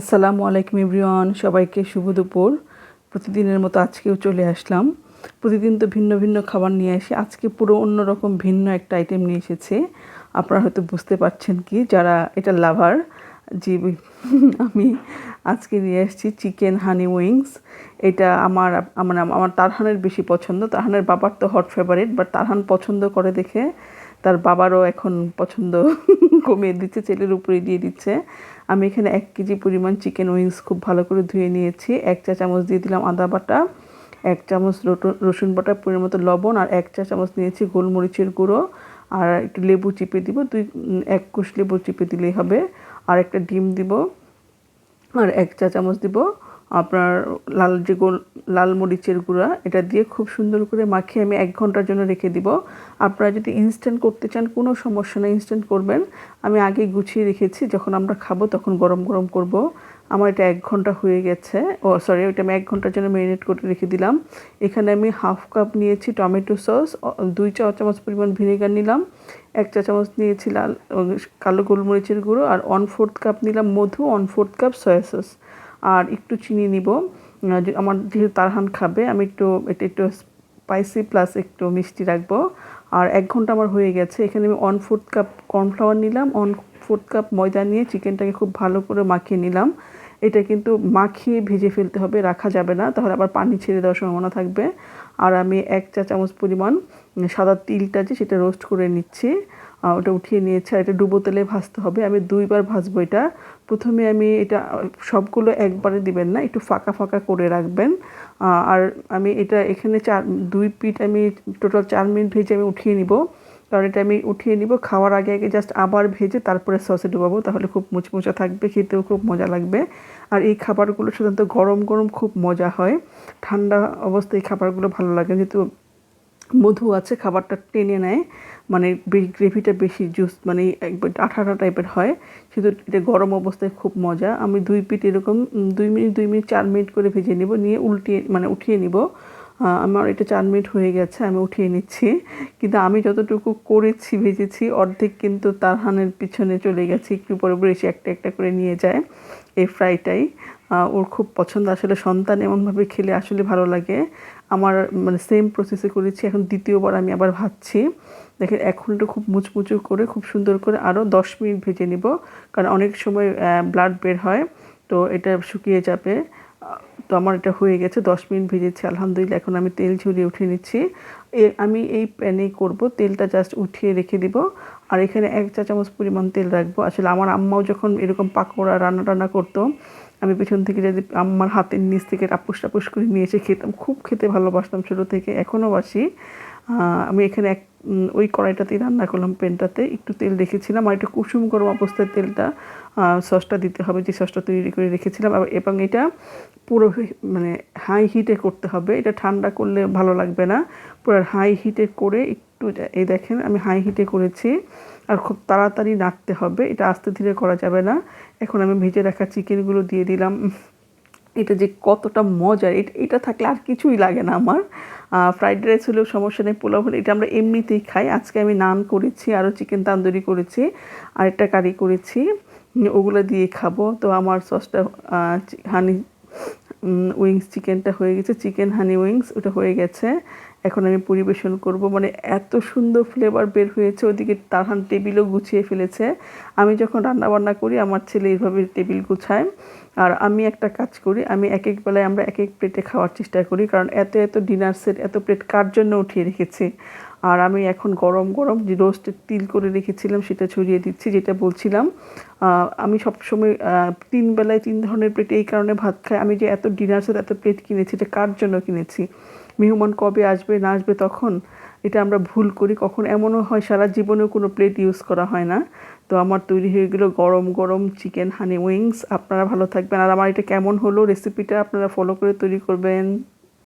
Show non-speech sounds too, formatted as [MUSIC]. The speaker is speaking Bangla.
আসসালামু আলাইকুম এভরিওয়ান, সবাইকে শুভ দুপুর। প্রতিদিনের মতো আজকেও চলে আসলাম। প্রতিদিন তো ভিন্ন ভিন্ন খাবার নিয়ে আসি। আজকে পুরো অন্যরকম ভিন্ন একটা আইটেম নিয়ে এসেছে। আপনারা হয়তো বুঝতে পারছেন কি, যারা এটা লাভার, যে আমি আজকে নিয়ে এসেছি চিকেন হানি উইংস এটা আমার আমার আমার তারহানের বেশি পছন্দ। তারহানের বাবার তো হট ফেভারিট বাট তারহান পছন্দ করে দেখে তার বাবারও এখন পছন্দ [LAUGHS] কমিয়ে দিচ্ছে, ছেলের উপরে দিয়ে দিচ্ছে। আমি এখানে এক কেজি পরিমাণ চিকেন উইংস খুব ভালো করে ধুয়ে নিয়েছি। এক চা চামচ দিয়ে দিলাম আদা বাটা, এক চামচ রসুন বাটা পরিমাণ মতো লবণ, আর এক চা চামচ নিয়েছি গোলমরিচের গুঁড়ো। আর একটু লেবু চিপে দিব, দুই এক কুশ লেবু চিপে দিলেই হবে। আর একটা ডিম দিব, আর এক চা চামচ দিব আপনার লাল যে গোল, লাল মরিচের গুঁড়া, এটা দিয়ে খুব সুন্দর করে মাখিয়ে আমি এক ঘণ্টার জন্য রেখে দিব। আপনারা যদি ইনস্ট্যান্ট করতে চান, কোনো সমস্যা নেই ইনস্ট্যান্ট করবেন। আমি আগে গুছিয়ে রেখেছি, যখন আমরা খাব তখন গরম গরম করব। আমার এটা এক ঘণ্টা হয়ে গেছে। ও সরি ওইটা আমি এক ঘণ্টার জন্য ম্যারিনেট করে রেখে দিলাম। এখানে আমি হাফ কাপ নিয়েছি টমেটো সস দুই চা চামচ পরিমাণ ভিনেগার নিলাম, এক চা চামচ নিয়েছি লাল কালো গোলমরিচের গুঁড়ো, আর ওয়ান ফোর্থ কাপ নিলাম মধু one fourth cup soya sauce আর একটু চিনি নিব। আমার যেহেতু তারহান খাবে, আমি একটু, এটা একটু স্পাইসি প্লাস একটু মিষ্টি রাখব। আর এক ঘণ্টা আমার হয়ে গেছে। এখানে আমি ওয়ান ফোর্থ কাপ কর্নফ্লাওয়ার নিলাম ওয়ান ফোর্থ কাপ ময়দা নিয়ে চিকেনটাকে খুব ভালো করে মাখিয়ে নিলাম। এটা কিন্তু মাখিয়ে ভেজে ফেলতে হবে, রাখা যাবে না। তাহলে আবার পানি ছেড়ে দেওয়ার সম্ভাবনা থাকবে। আর আমি এক চা চামচ পরিমাণ সাদা তিলটা যে সেটা রোস্ট করে নিচ্ছি। ওটা উঠিয়ে নিয়েছে, আর এটা ডুবো তেলে ভাজতে হবে। আমি দুইবার ভাজবো এটা। প্রথমে আমি এটা, সবগুলো একবারে দিবেন না, একটু ফাঁকা ফাঁকা করে রাখবেন। আর আমি এটা এখানে চার, দুই পিঠ আমি টোটাল চার মিনিট ভেজে আমি উঠিয়ে নিব। কারণ এটা আমি উঠিয়ে নিব, খাওয়ার আগে আগে জাস্ট আবার ভেজে তারপরে সসে ডুবাবো, তাহলে খুব মুচমুচা থাকবে, খেতেও খুব মজা লাগবে। আর এই খাবারগুলো সাধারণত গরম গরম খুব মজা হয়। ঠান্ডা অবস্থায় এই খাবারগুলো ভালো লাগে, যেহেতু মধু আছে, খাবারটা টেনে নেয়। মানে গ্রেভিটা বেশি জুস মানে একবার আঠাটা টাইপের হয়। শুধু এটা গরম অবস্থায় খুব মজা। আমি দুই পিঠ এরকম দুই মিনিট দুই মিনিট, চার মিনিট করে ভেজে নিব, নিয়ে উল্টিয়ে মানে উঠিয়ে নিব। আমার এটা চার মিনিট হয়ে গেছে, আমি উঠিয়ে নিচ্ছি। কিন্তু আমি যতটুকু করেছি, ভেজেছি, অর্ধেক কিন্তু তারহানের পিছনে চলে গেছে। একটু পরে পরে এসে একটা একটা করে নিয়ে যায় এই ফ্রাইটাই। ওর খুব পছন্দ। আসলে সন্তান এমনভাবে খেলে আসলে ভালো লাগে। আমার মানে সেম প্রসেসে করেছি, এখন দ্বিতীয়বার আমি আবার ভাজছি দেখেন এখনটা খুব মুচমুচু করে, খুব সুন্দর করে আরও দশ মিনিট ভেজে নিব। কারণ অনেক সময় ব্লাড বের হয়, তো এটা শুকিয়ে যাবে। তো আমার এটা হয়ে গেছে, দশ মিনিট ভেজেছি, আলহামদুলিল্লাহ, এখন আমি তেল ঝুরিয়ে উঠিয়ে নিচ্ছি। এ, আমি এই প্যানে করব, তেলটা জাস্ট উঠিয়ে রেখে দিব, আর এখানে এক চা চামচ পরিমাণ তেল রাখব। আসলে আমার আম্মাও যখন এরকম পাকোড়া রান্না টান্না করতো, আমি পেছন থেকে যদি আমার হাতের নিচ থেকে টাপুস টাপুস করে নিয়ে এসে খেতাম, খুব খেতে ভালোবাসতাম ছোটো থেকে, এখনও বাসি। আমি এখানে এক ওই কড়াইটাতেই রান্না করলাম, প্যানটাতে একটু তেল রেখেছিলাম আর একটু কুসুম গরম অবস্থায় তেলটা সসটা দিতে হবে, যে সসটা তৈরি করে রেখেছিলাম এবং এটা পুরো মানে হাই হিটে করতে হবে, এটা ঠান্ডা করলে ভালো লাগবে না, পুরো হাই হিটে করে একটু, এই দেখেন আমি হাই হিটে করেছি, আর খুব তাড়াতাড়ি নাড়তে হবে, এটা আস্তে ধীরে করা যাবে না, এখন আমি ভেজে রাখা চিকেনগুলো দিয়ে দিলাম এটা যে কতটা মজার, এটা এটা থাকলে আর কিছুই লাগে না আমার। ফ্রাইড রাইস হলেও সমস্যা নেই, পোলাও হলে, এটা আমরা এমনিতেই খাই। আজকে আমি নান করেছি, আরও চিকেন তান্দুরি করেছি, আরেকটা কারি করেছি ওগুলো দিয়ে খাব। তো আমার সসটা হানি উইংস চিকেনটা হয়ে গেছে চিকেন হানি উইংস ওটা হয়ে গেছে। এখন আমি পরিবেশন করব। মানে এত সুন্দর ফ্লেভার বের হয়েছে, ওদিকে তারহান টেবিলও গুছিয়ে ফেলেছে। আমি যখন রান্না বান্না করি, আমার ছেলে এইভাবে টেবিল গুছায়। আর আমি একটা কাজ করি, আমি এক এক বেলায় আমরা এক এক প্লেটে খাওয়ার চেষ্টা করি, কারণ এত এত ডিনার সেট এত প্লেট কার জন্য উঠিয়ে রেখেছি? আর আমি এখন গরম গরম যে রোস্টের তিল করে রেখেছিলাম, সেটা ছড়িয়ে দিচ্ছি, যেটা বলছিলাম। আমি সবসময় তিন বেলায় তিন ধরনের প্লেট এই কারণে ভাত খাই। আমি যে এত ডিনার সেট এত প্লেট কিনেছি, এটা কার জন্য কিনেছি? মেহমান কবে আসবে, না আসবে তখন এটা আমরা ভুল করি। কখন এমনও হয়, সারা জীবনেও কোনো প্লেট ইউজ করা হয় না। তো আমার তৈরি হয়ে গেলো গরম গরম চিকেন হানি উইংস আপনারা ভালো থাকবেন। আর আমার এটা কেমন হলো রেসিপিটা আপনারা ফলো করে তৈরি করবেন।